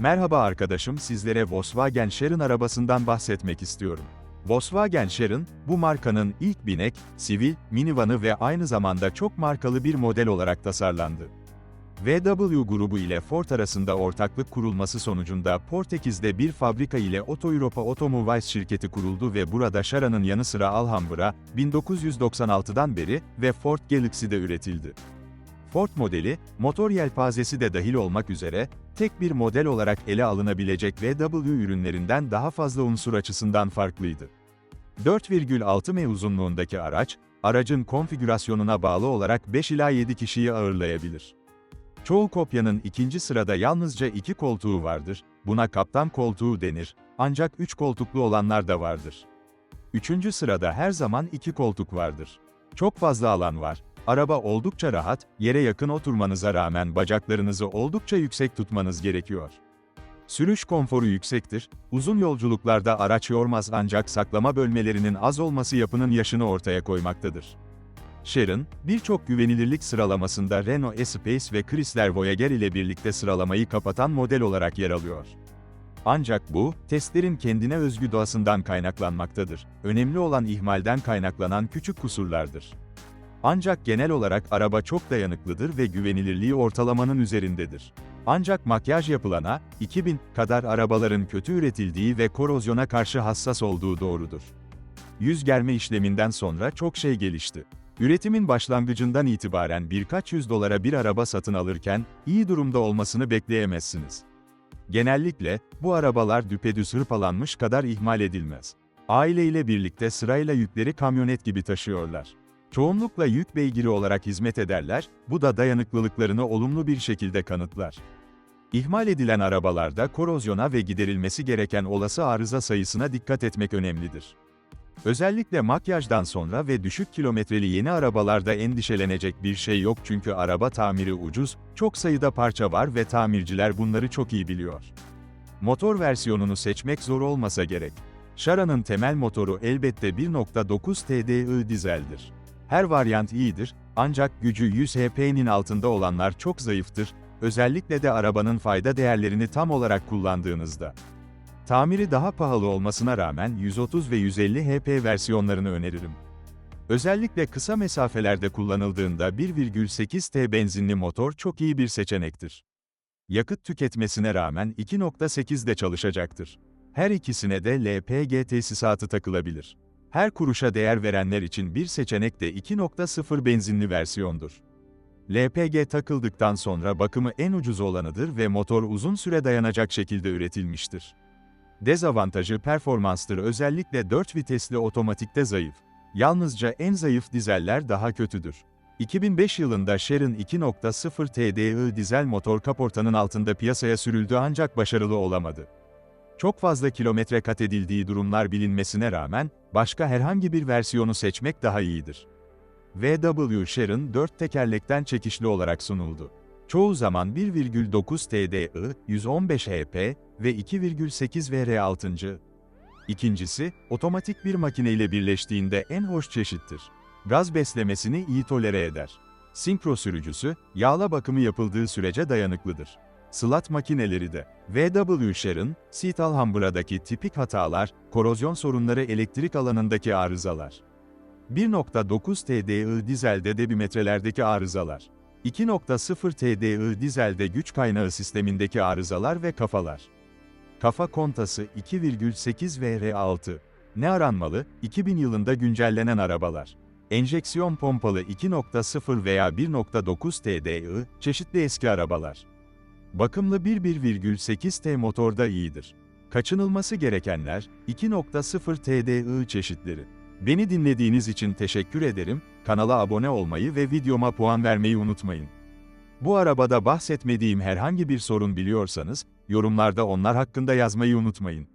Merhaba arkadaşım sizlere Volkswagen Sharon arabasından bahsetmek istiyorum. Volkswagen Sharon, bu markanın ilk binek, sivil, minivanı ve aynı zamanda çok markalı bir model olarak tasarlandı. VW grubu ile Ford arasında ortaklık kurulması sonucunda Portekiz'de bir fabrika ile Oto Europa Automobiles şirketi kuruldu ve burada Sharon'ın yanı sıra Alhambra, 1996'dan beri ve Ford Galaxy'de üretildi. Ford modeli, motor yelpazesi de dahil olmak üzere, tek bir model olarak ele alınabilecek VW ürünlerinden daha fazla unsur açısından farklıydı. 4,6 m uzunluğundaki araç, aracın konfigürasyonuna bağlı olarak 5 ila 7 kişiyi ağırlayabilir. Çoğu kopyanın ikinci sırada yalnızca iki koltuğu vardır, buna kaptan koltuğu denir, ancak üç koltuklu olanlar da vardır. Üçüncü sırada her zaman iki koltuk vardır. Çok fazla alan var. Araba oldukça rahat, yere yakın oturmanıza rağmen bacaklarınızı oldukça yüksek tutmanız gerekiyor. Sürüş konforu yüksektir, uzun yolculuklarda araç yormaz ancak saklama bölmelerinin az olması yapının yaşını ortaya koymaktadır. Sharon, birçok güvenilirlik sıralamasında Renault Espace ve Chrysler Voyager ile birlikte sıralamayı kapatan model olarak yer alıyor. Ancak bu, testlerin kendine özgü doğasından kaynaklanmaktadır. Önemli olan ihmalden kaynaklanan küçük kusurlardır. Ancak genel olarak araba çok dayanıklıdır ve güvenilirliği ortalamanın üzerindedir. Ancak makyaj yapılana, 2000 kadar arabaların kötü üretildiği ve korozyona karşı hassas olduğu doğrudur. Yüz germe işleminden sonra çok şey gelişti. Üretimin başlangıcından itibaren birkaç yüz dolara bir araba satın alırken, iyi durumda olmasını bekleyemezsiniz. Genellikle, bu arabalar düpedüz hırpalanmış kadar ihmal edilmez. Aileyle birlikte sırayla yükleri kamyonet gibi taşıyorlar. Çoğunlukla yük beygiri olarak hizmet ederler, bu da dayanıklılıklarını olumlu bir şekilde kanıtlar. İhmal edilen arabalarda korozyona ve giderilmesi gereken olası arıza sayısına dikkat etmek önemlidir. Özellikle makyajdan sonra ve düşük kilometreli yeni arabalarda endişelenecek bir şey yok çünkü araba tamiri ucuz, çok sayıda parça var ve tamirciler bunları çok iyi biliyor. Motor versiyonunu seçmek zor olmasa gerek. Sharon'ın temel motoru elbette 1.9 TDI dizeldir. Her varyant iyidir, ancak gücü 100 HP'nin altında olanlar çok zayıftır, özellikle de arabanın fayda değerlerini tam olarak kullandığınızda. Tamiri daha pahalı olmasına rağmen 130 ve 150 HP versiyonlarını öneririm. Özellikle kısa mesafelerde kullanıldığında 1,8 T benzinli motor çok iyi bir seçenektir. Yakıt tüketmesine rağmen 2.8 de çalışacaktır. Her ikisine de LPG tesisatı takılabilir. Her kuruşa değer verenler için bir seçenek de 2.0 benzinli versiyondur. LPG takıldıktan sonra bakımı en ucuz olanıdır ve motor uzun süre dayanacak şekilde üretilmiştir. Dezavantajı performanstır özellikle 4 vitesli otomatikte zayıf. Yalnızca en zayıf dizeller daha kötüdür. 2005 yılında Sharon 2.0 TDI dizel motor kaportanın altında piyasaya sürüldü ancak başarılı olamadı. Çok fazla kilometre kat edildiği durumlar bilinmesine rağmen, başka herhangi bir versiyonu seçmek daha iyidir. VW Sharon 4 tekerlekten çekişli olarak sunuldu. Çoğu zaman 1,9 TDI, 115 HP ve 2,8 VR6. İkincisi, otomatik bir makine ile birleştiğinde en hoş çeşittir. Gaz beslemesini iyi tolere eder. Sinkro sürücüsü, yağla bakımı yapıldığı sürece dayanıklıdır. Slat makineleri de. VW Sharon, Seat Alhambra'daki tipik hatalar, korozyon sorunları elektrik alanındaki arızalar. 1.9 TDI dizelde debimetrelerdeki arızalar. 2.0 TDI dizelde güç kaynağı sistemindeki arızalar ve kafalar. Kafa kontası 2,8 VR6. Ne aranmalı? 2000 yılında güncellenen arabalar. Enjeksiyon pompalı 2.0 veya 1.9 TDI, çeşitli eski arabalar. Bakımlı 1,8 T motorda iyidir. Kaçınılması gerekenler, 2.0 TDI çeşitleri. Beni dinlediğiniz için teşekkür ederim, kanala abone olmayı ve videoma puan vermeyi unutmayın. Bu arabada bahsetmediğim herhangi bir sorun biliyorsanız, yorumlarda onlar hakkında yazmayı unutmayın.